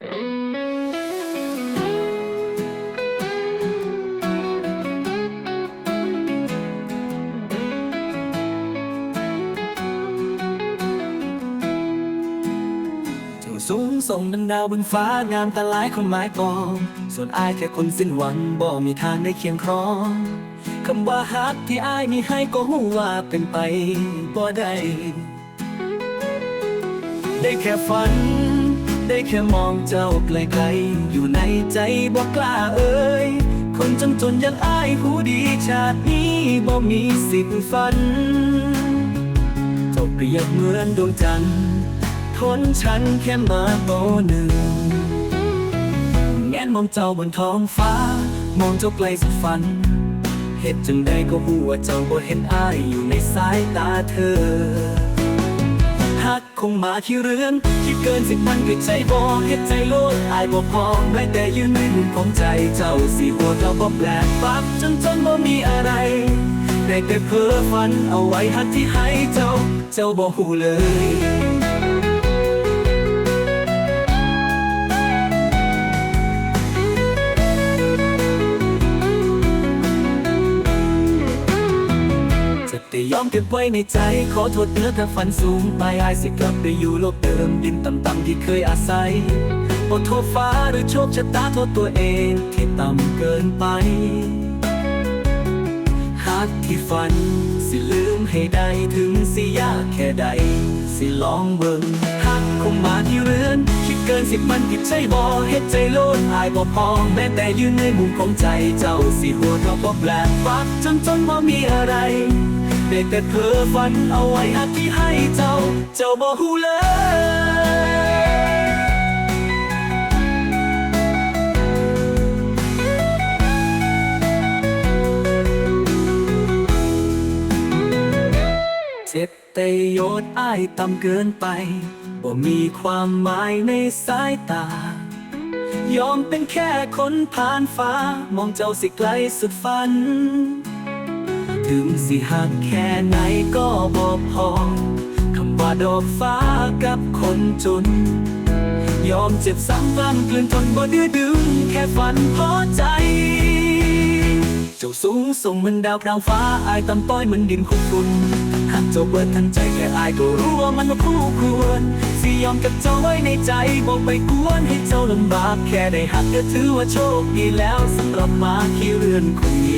เจ้าสูงส่งดังดาวบนฟ้างามแต่หลายคนหมายปอง ส่วนอายแค่คนสิ้นหวังบ่มีทางได้เคียงครองคำว่าฮักที่อายมีให้ก็หูว่าเป็นไปบ่ได้ได้แค่ฝัน ได้แค่มองเจ้าไกลๆอยู่ในใจบ่กล้าเอ่ยคนจนจนยังอายผู้ดีชาตินี้บ่มีสิทธิ์ฝันเจ้าเปรียบเหมือนดวงจันทร์ทนฉันแค่มาโบหนึ่งแงนมองเจ้าบนท้องฟ้า มองเจ้าไกลสุดฝันเหตุจังใดก็หัวเจ้าบ่เห็นอายอยู่ในสายตาเธอ คงมาที่เรือนที่เกินสิบมันก็ใจบ่เฮ็ดใจโลดอายบ่พอแม้แต่ยืนในึ่งของใจเจ้าสิหัวเราบ่แปลกปับจนจนบ่มีอะไรได้แต่เพ้อฝันเอาไว้ฮักที่ให้เจ้า เจ้าบ่หูเลย จะได้ยอมเก็บไว้ในใจ ขอโทษเนื้อถ้าฝันสูงไปอายสิกลับไปอยู่โลกเดิมดินต่ำๆที่เคยอาศัยโอโทษฟ้าหรือโชคชะตาโทษตัวเองที่ต่ำเกินไปฮักที่ฝัน สิลืมให้ได้ถึงสิยากแค่ใด สิลองเบิ่งฮักคงมาที่เรือน คิดเกินสิมันผิดใจบ่เฮ็ดใจโลดอายบ่พอแม้แต่ยืนในมุมของใจเจ้าสิหัวเราะบ่แปลกฟักจนจนบ่มีอะไร ได้แต่เพ้อฝันเอาไว้ฮักที่ให้เจ้า เจ้าบ่ฮู้เลยเจ็บแต่โยนอ้ายต่ำเกินไป บ่มีความหมายในสายตา ยอมเป็นแค่คนผ่านฟ้า มองเจ้าสิไกลสุดฝัน ถึงสิห่างแค่ไหนก็บอกพอคำว่าดอกฟ้ากับคนจน ยอมเจ็บซ้ำกล้ำกลืนทนบ่ดื้อดึง แค่ฝันพอใจ เจ้าสูงส่งเหมือนดาวกลางฟ้าอายต่ำต้อยเหมือนดินคุกคุนหากเจ้าเบิดทันใจแค่อายก็รู้ว่ามันว่าคู่ควรสิยอมกับเจ้าไว้ในใจบอกไปกวนให้เจ้าลำบากแค่ได้หักก็ถือว่าโชคดีแล้วสำหรับมาขี้เรือนคนนี้